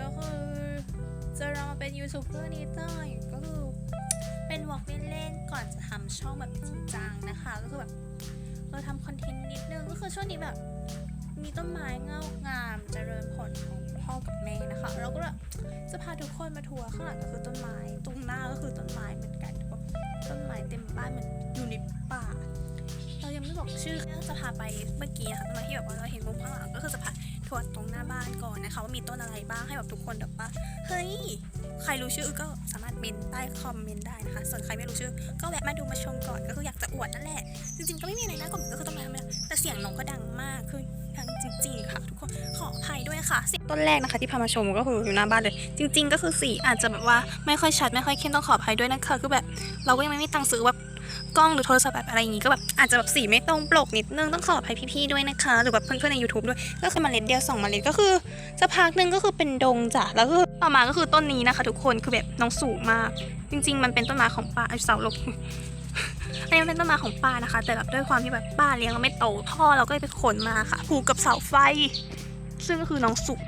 ก็คือจะลองมาเป็นยูทูบเบอร์นิดหน่อยก็คือเป็นวอล์กเล่นๆก่อนจะทำช่องแบบจริงจังนะคะ ก็คือแบบเราทำคอนเทนต์นิดนึงก็คือช่วงนี้แบบ มีต้นไม้เงางามเจริญผลของพ่อกับแม่นะคะ เราก็แบบจะพาทุกคนมาทัวร์ข้างหลังก็คือต้นไม้ ตรงหน้าก็คือต้นไม้เหมือนกันทุกคนต้นไม้เต็มบ้านเหมือนอยู่ในป่า เรายังไม่บอกชื่อจะพาไปเมื่อกี้นะคะต้นไม้ที่แบบว่าเราเห็นมุมข้างหลังก็คือจะพาทัวร์ตรงหน้าบ้านก่อน นะคะว่ามีต้นอะไรบ้างให้แบบทุกคนแบบว่าเฮ้ยใครรู้ชื่อก็สามารถเมนใต้คอมเมนต์ได้นะคะ ส่วนใครไม่รู้ชื่อ ก็แวะมาดูมาชมก่อนก็คืออยากจะอวดนั่นแหละ จริงๆก็ไม่มีอะไรน่ากลัวก็คือต้นไม้ธรรมดาแต่เสียงน้องก็ดังมากคือดังจริงๆค่ะ ทุกคนขออภัยด้วยค่ะต้นแรกนะคะ ที่พามาชมก็คืออยู่หน้าบ้านเลย จริง ๆ ก็คือสีอาจจะแบบว่าไม่ค่อยชัดไม่ค่อยเข้มต้องขออภัยด้วยนะคะคือแบบ เราก็ยังไม่มีตังค์ซื้อแบบ กล้องหรือโทรศัพท์แบบอะไรอย่างงี้ก็แบบอาจจะแบบสีไม่ตรงปกนิดนึงต้องขออภัยพี่ๆด้วยนะคะ หรือแบบเพื่อนๆใน YouTube ด้วย ก็คือเมล็ดเดียวสองเมล็ดก็คือสักพักนึงก็คือเป็นดงจ้ะแล้วก็ต่อมาก็คือต้นนี้นะคะ ทุกคนคือแบบน้องสูงมาก จริง ๆ มันเป็นต้นไม้ของป้าไอ้เสาลกอันนี้มันเป็นต้นไม้ของป้านะคะ แต่แบบด้วยความที่แบบป้าเลี้ยงแล้วไม่โตพ่อเราก็เลยไปขนมาค่ะผูกกับเสาไฟ ซึ่งก็คือน้องสุก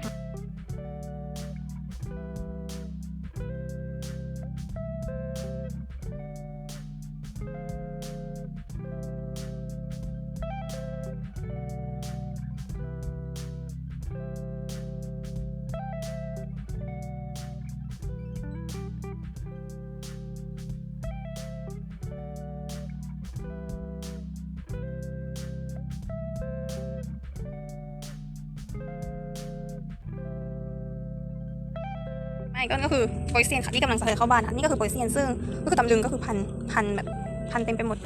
ไม่ก็ก็คือโปรเซียนค่ะที่กำลังจะเดินเข้าบ้านนะนี่ก็คือโปรเซียนซึ่งก็คือตำลึงก็คือพันพันแบบพันเต็มไปหมด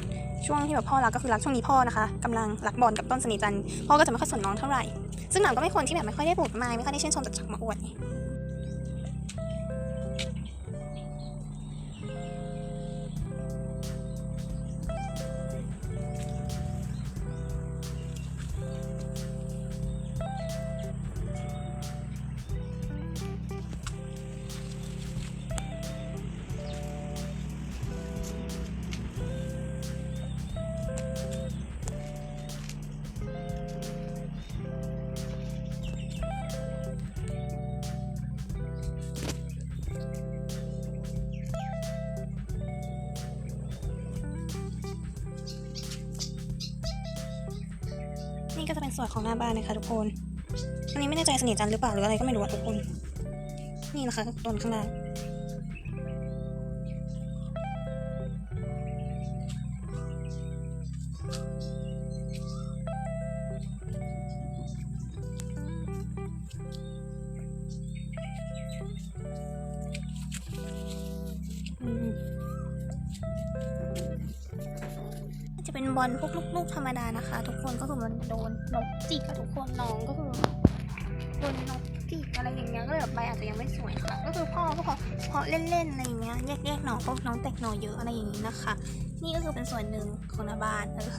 ช่วงที่แบบพ่อรักก็คือรักช่วงนี้พ่อนะคะกำลังรักบอลกับต้นสนิจันพ่อก็จะไม่ค่อยสนน้องเท่าไหร่ ซึ่งหนังก็ไม่คนที่แบบไม่ค่อยได้ปลูกไม้ไม่ค่อยได้เชื่นชมจากจากมาอวด นี่ก็จะเป็นส่วนของหน้าบ้านนะคะทุกคน อันนี้ไม่แน่ใจสนิทจันหรือเปล่าหรืออะไรก็ไม่รู้ทุกคน นี่นะคะต้นข้างล่าง จะเป็นบอลพวกลูกๆธรรมดานะคะ ทุกคนก็คือมันโดนนกจิกกับทุกคนน้องก็คือโดนนกจิกอะไรอย่างเงี้ยก็เลยแบบใบอาจจะยังไม่สวยค่ะ ก็คือพ่อก็พอพอเล่นๆอะไรอย่างเงี้ยแยกๆหน่อพราะน้องแตกหน่อเยอะอะไรอย่างงี้นะคะ นี่ก็คือเป็นส่วนหนึ่งของหน้าบ้านเออ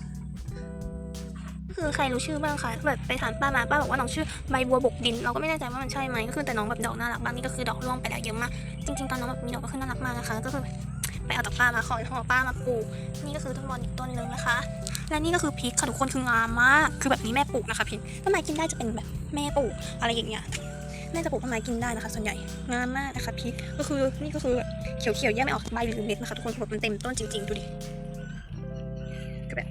ก็คือใครรู้ชื่อบ้างคะแบบไปถามป้ามาป้าบอกว่าน้องชื่อใบบัวบกดิน เราก็ไม่แน่ใจว่ามันใช่ไหมก็คือแต่น้องแบบดอกน่ารักมากนี่ก็คือดอกร่วงไปแล้วเยอะมากจริงๆตอนน้องแบบมีดอกก็คือน่ารักมากนะคะ ก็คือ ไปเอาจากป้ามาขอขอป้ามาปลูก นี่ก็คือต้นบอลอีกต้นหนึ่งนะคะ และนี่ก็คือพริกค่ะทุกคนคืองามมากคือแบบนี้แม่ปลูกนะคะพริกต้นไม้กินได้จะเป็นแบบแม่ปลูกอะไรอย่างเงี้ยแม่จะปลูกต้นไม้กินได้นะคะ ส่วนใหญ่งามมากนะคะพริกก็คือนี่ก็คือเขียวๆแยกไม่ออกใบหรือเม็ดนะคะทุกคนแบบมันเต็มต้นจริงๆดูดิก็แบบ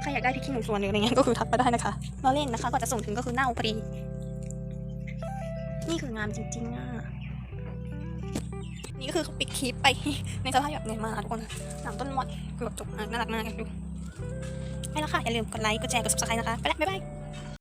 ใครอยากได้พริกขี้หนูสวนหรืออะไรเงี้ยก็คือทักมาได้นะคะเราเล่นนะคะก็จะส่งถึงก็คือเน่าพอดีนี่คืองามจริงๆอะ นี่ก็คือเขาปิดคลิปไปในสภาพแบบเนี้ยมาทุกคนหลังต้นมดคือแบบจบมากน่ารักมากดูไปแล้วค่ะ อย่าลืมกดไลค์ กดแชร์ กด subscribe นะคะ ไปแล้วบ๊ายบาย